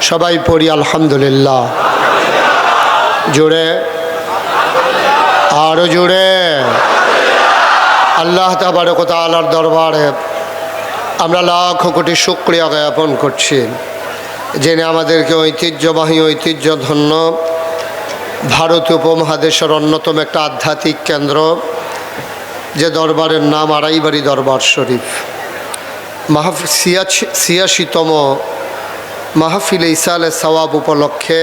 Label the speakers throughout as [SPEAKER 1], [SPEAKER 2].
[SPEAKER 1] সবাই পড়ি আলহামদুলিল্লাহ। জোরে। আরও জোরে। আল্লাহ তাবারকতালার দরবারে আমরা লাখ কোটি শুক্রিয়া জ্ঞাপন করছি। যিনি আমাদেরকে ঐতিহ্যবাহী, ঐতিহ্যধন্য ভারত উপমহাদেশের অন্যতম একটা আধ্যাত্মিক কেন্দ্র, যে দরবারের নাম আড়াইবাড়ি দরবার শরীফ। মাহফ ছিয়াশি ছিয়াশিতম মাহফিল ইসালে সওয়াব উপলক্ষে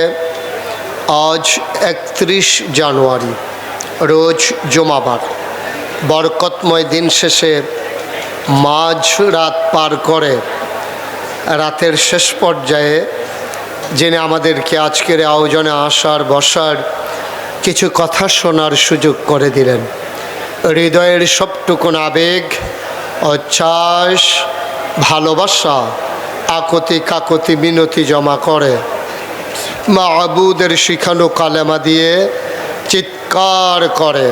[SPEAKER 1] আজ একত্রিশ জানুয়ারি, রোজ জমাবার। বরকতময় দিন শেষে মাঝ রাত পার করে রাতের শেষ পর্যায়ে জেনে আমাদেরকে আজকের আয়োজনে আসার, বসার কিছু কথা শোনার সুযোগ করে দিলেন। হৃদয়ের সবটুকুন আবেগ, অচ্ছ্বাস, ভালোবাসা আকতি কাকতি মিনতি জমা করে। মা আবুদের শিখানো কালেমা দিয়ে চিৎকার করে।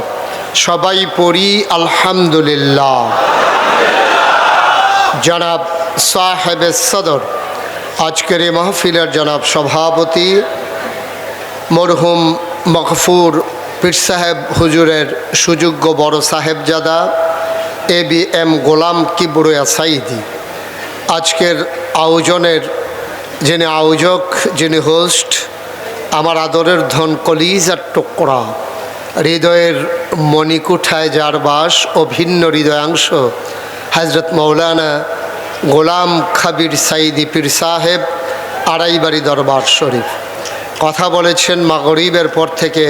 [SPEAKER 1] সবাই পড়ি, আলহামদুলিল্লাহ। জনাব সাহেব সদর, আজকের এই মাহফিলের জনাব সভাপতি মরহুম মকফুর পীর সাহেব হুজুরের সুযোগ্য বড় Sahibzada, A B M Golam Kibria Saidi আজকের আয়োজনের যিনি আয়োজক, যিনি হোস্ট আমার আদরের ধন কলিজ আর টুকরা, হৃদয়ের মণিকুঠায় যার বাস ও ভিন্ন হৃদয়াংশ হজরত মৌলানা গোলাম খাবির সাইদি পীর সাহেব, আড়াইবাড়ি দরবার শরীফ। কথা বলেছেন মাগরিবের পর থেকে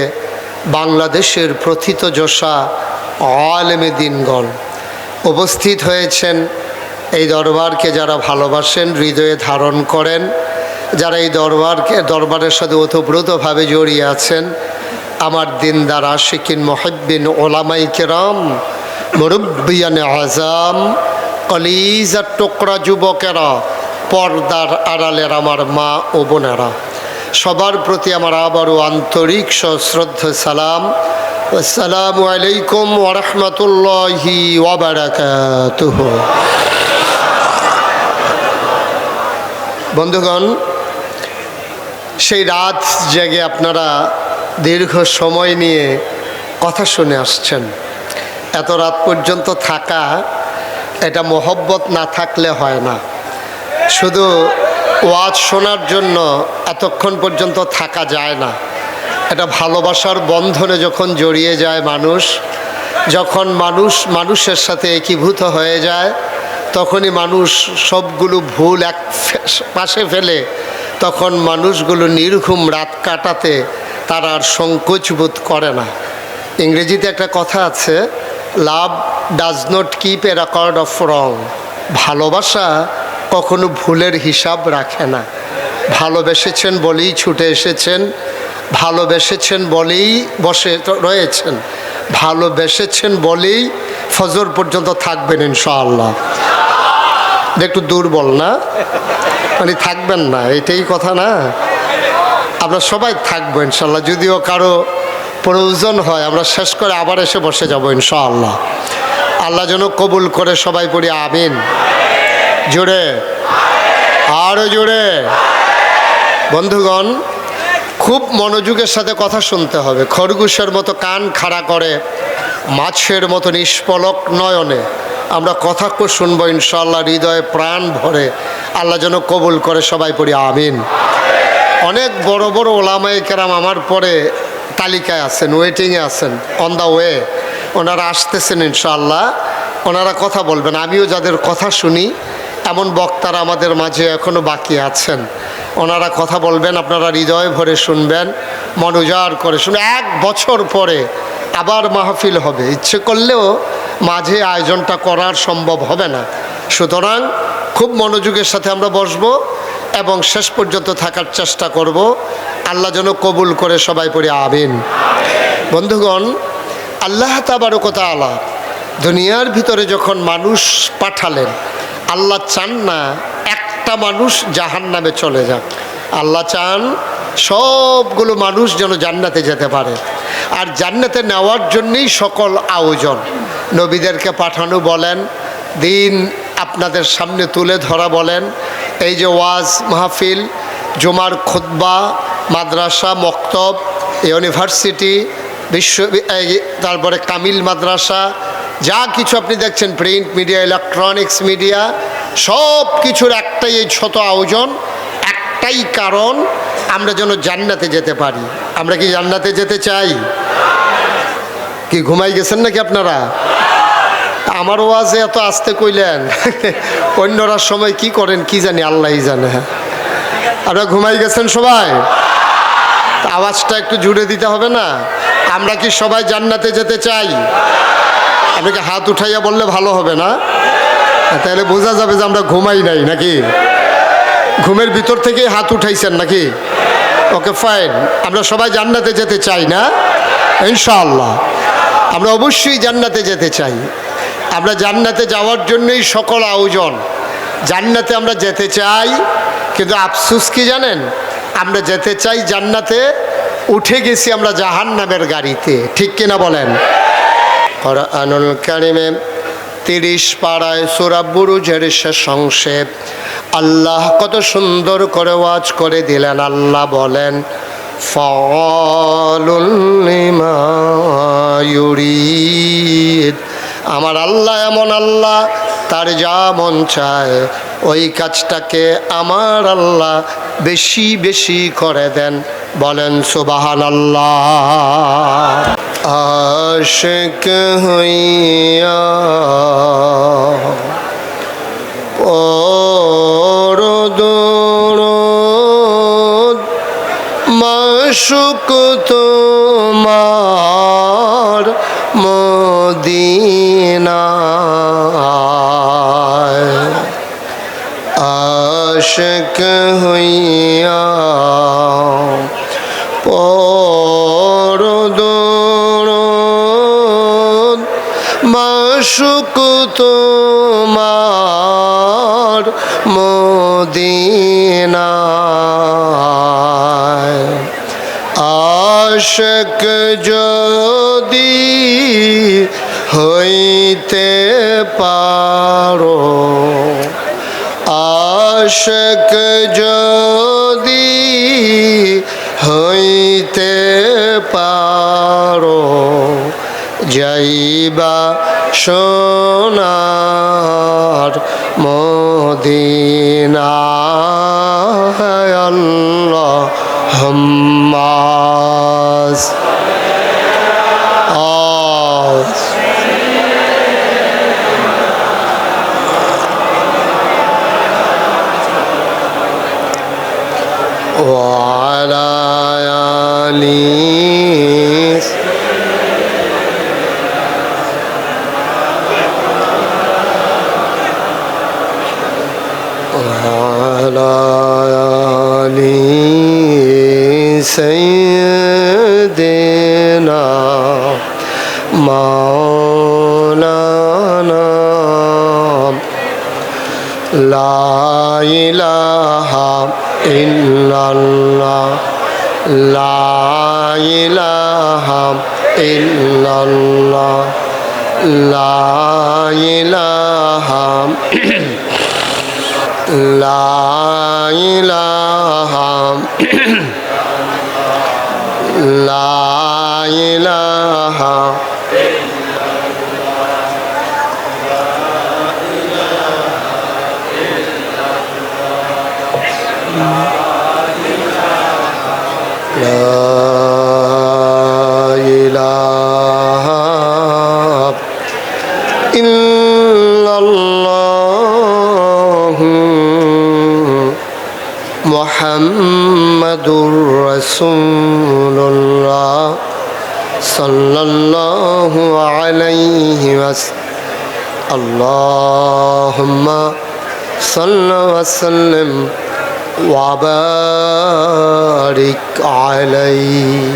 [SPEAKER 1] বাংলাদেশের প্রথিত যশা আলেমে দিনগণ। উপস্থিত হয়েছেন এই দরবারকে যারা ভালোবাসেন, হৃদয়ে ধারণ করেন, যারা এই দরবারকে, দরবারের সাথে ওতপ্রোতভাবে জড়িয়ে আছেন, আমার দিনদার আশিকিন মহব্বিন ওলামাই কেরাম, মুরব্বিয়ান আজাম কলিজার টোকরা যুবকেরা, পর্দার আড়ালের আমার মা ও বোনেরা। সবার প্রতি আমার আবারও আন্তরিক সশ্রদ্ধ সালাম। আসসালামু আলাইকুম ওরহমতুল্লাহি ওবরাকাতুহ বন্ধুগণ, সেই রাত জেগে আপনারা দীর্ঘ সময় নিয়ে কথা শুনে আসছেন। এত রাত পর্যন্ত থাকা, এটা মহব্বত না থাকলে হয় না। শুধু ওয়াজ শোনার জন্য এতক্ষণ পর্যন্ত থাকা যায় না। এটা ভালোবাসার বন্ধনে যখন জড়িয়ে যায় মানুষ, যখন মানুষ, মানুষের সাথে একীভূত হয়ে যায় তখনই মানুষ সবগুলো ভুল এক পাশে ফেলে, তখন মানুষগুলো নির্ঘুম রাত কাটাতে তারা আর সংকোচ বোধ করে না। ইংরেজিতে একটা কথা আছে love does not keep a record of wrong ভালোবাসা কখনো ভুলের হিসাব রাখে না। ভালোবেসেছেন বলেই ছুটে এসেছেন, ভালোবেসেছেন বলেই বসে রয়েছেন, ভালোবেসেছেন বলেই ফজর পর্যন্ত থাকবেন ইনশাআল্লাহ। একটু দুর্বল না? মানে থাকবেন না, এটাই কথা না? আমরা সবাই থাকব ইনশাল্লাহ, যদিও কারও প্রয়োজন হয়, আমরা শেষ করে আবার এসে বসে যাব ইনশাআল্লাহ। আল্লাহ যেন কবুল করে সবাই পড়ি, আমিন। জোরে। আরও জোরে। বন্ধুগণ, খুব মনোযোগের সাথে কথা শুনতে হবে। খরগোশের মতো কান খাড়া করে, মাছের মতো নিষ্পলক নয়নে। আমরা কথা শুনব ইনশাল্লাহ হৃদয়ে প্রাণ ভরে। আল্লাহ যেন কবুল করে সবাই পড়ি, আমিন। অনেক বড় বড় ওলামাই কেরাম আমার পরে তালিকায় আছেন ওয়েটিংয়ে আছেন অন দ্য ওয়ে ওনারা আসতেছেন ইনশাল্লাহ ওনারা কথা বলবেন, আমিও যাদের কথা শুনি, এমন বক্তারা আমাদের মাঝে এখনও বাকি আছেন। ওনারা কথা বলবেন, আপনারা হৃদয় ভরে শুনবেন, মন উজাড় করে শুনবেন এক বছর পরে আবার মাহফিল হবে। ইচ্ছে করলেও মাঝে আয়োজনটা করার সম্ভব হবে না। সুতরাং খুব মনোযোগের সাথে আমরা বসবো এবং শেষ পর্যন্ত থাকার চেষ্টা করব। আল্লাহ যেন কবুল করে সবাই পড়ে, আমিন। বন্ধুগণ, আল্লাহ তাবারকতা আলা দুনিয়ার ভিতরে যখন মানুষ পাঠালেন, আল্লাহ চান না একটা মানুষ জাহান নামে চলে যাক। আল্লাহ চান সবগুলো মানুষ যেন জান্নাতে যেতে পারে। আর জান্নাতে নেওয়ার জন্যেই সকল আয়োজন। নবীদেরকে পাঠানো বলেন, দিন আপনাদের সামনে তুলে ধরা বলেন। এই যে ওয়াজ, মাহফিল, জুমার খুদ্া মাদ্রাসা, মক্তব, ইউনিভার্সিটি, বিশ্ব তারপরে কামিল মাদ্রাসা, যা কিছু আপনি দেখছেন, প্রিন্ট মিডিয়া, ইলেকট্রনিক্স মিডিয়া, সব কিছুর একটাই এই ছোট আয়োজন। একটাই কারণ, আমরা যেন জান্নাতে যেতে পারি। আমরা কি জান্নাতে যেতে চাই? কি ঘুমাই গেছেন নাকি আপনারা? আমার ওয়াজে এত আসতে কইলেন। অন্যরা সময় কি করেন কি জানি আল্লাহই জানে। আপনারা ঘুমাই গেছেন সবাই? আওয়াজটা একটু জুড়ে দিতে হবে না? আমরা কি সবাই জান্নাতে যেতে চাই? আপনাকে হাত উঠাইয়া বললে ভালো হবে না? তাহলে বোঝা যাবে যে আমরা ঘুমাই নাই নাকি? ঘুমের ভিতর থেকেই হাত উঠাইছেন নাকি? Okay, fine. আমরা সবাই জান্নাতে যেতে চাই না? ইনশাআল্লাহ। আমরা অবশ্যই জান্নাতে যেতে চাই। আমরা জান্নাতে যাওয়ার জন্যই সকল আয়োজন। জান্নাতে আমরা যেতে চাই, কিন্তু আফসুস কি জানেন? আমরা যেতে চাই জান্নাতে, উঠে গেছি আমরা জাহান নামের গাড়িতে। ঠিক কিনা বলেন? আনুল কারিমে তিরিশ পাড়ায় সুরাবুরুজের শেষ সংক্ষেপ আল্লাহ কত সুন্দর করে ওয়াজ করে দিলেন। আল্লাহ বলেন আমার আল্লাহ এমন আল্লাহ, তার যা মন চায়, ওই কাজটাকে আমার আল্লাহ বেশি বেশি করে দেন। বলেন সুবাহান আল্লাহ আশেক হইয়া আশক হইয়া পরদরদ মাসুক তোমার মদিনায় যদি হইতে পারো যাইবা সোনার মদিনা। আল্লাহ হাম্মাস আস سيدنا مولانا لا إله إلا الله لا إله إلا الله لا إله لا إله لا إله لا إله إلا الله محمد رسول الله صلى الله عليه وسلم اللهم صل وسلم وبارك عليه